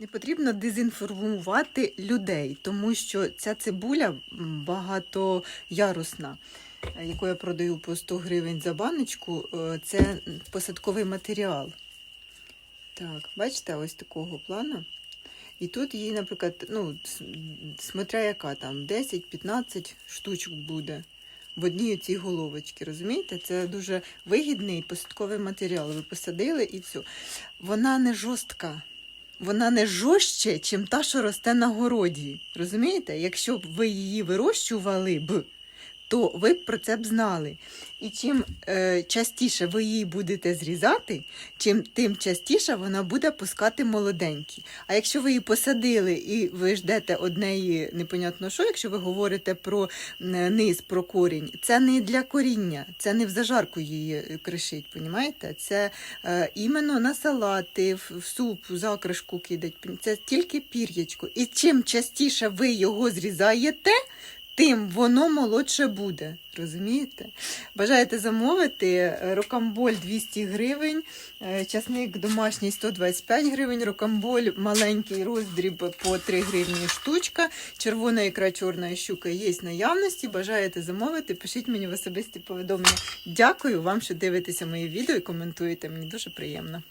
Не потрібно дезінформувати людей, тому що ця цибуля багатоярусна, е, яку я продаю по 100 гривень за баночку, е, це посадковий матеріал. Так, бачите, ось такого плану. І тут її, наприклад, ну, смотря яка там, 10-15 штучок буде в одній цій головочці, розумієте? Це дуже вигідний посадковий матеріал. Ви посадили і все. Вона не жорстка. Вона не жорстче, чим та, що росте на городі. Розумієте? Якщо б ви її вирощували б, то ви б про це б знали. І чим е, частіше ви її будете зрізати, чим тим частіше вона буде пускати молоденькі. А якщо ви її посадили і ви ждете однеї, непонятно що, якщо ви говорите про низ, про корінь, це не для коріння, це не в зажарку її кришить, понімаєте? Це е, іменно на салати, в суп, в закришку кидать. Це тільки пір'ячко. І чим частіше ви його зрізаєте, тим воно молодше буде. Розумієте? Бажаєте замовити рокамболь 200 гривень, е, часник домашній 125 гривень, рокамболь маленький роздріб по 3 гривні штучка, червона ікра, чорна щука є в наявності. Бажаєте замовити, пишіть мені в особисті повідомлення. Дякую вам, що дивитеся мої відео і коментуєте. Мені дуже приємно.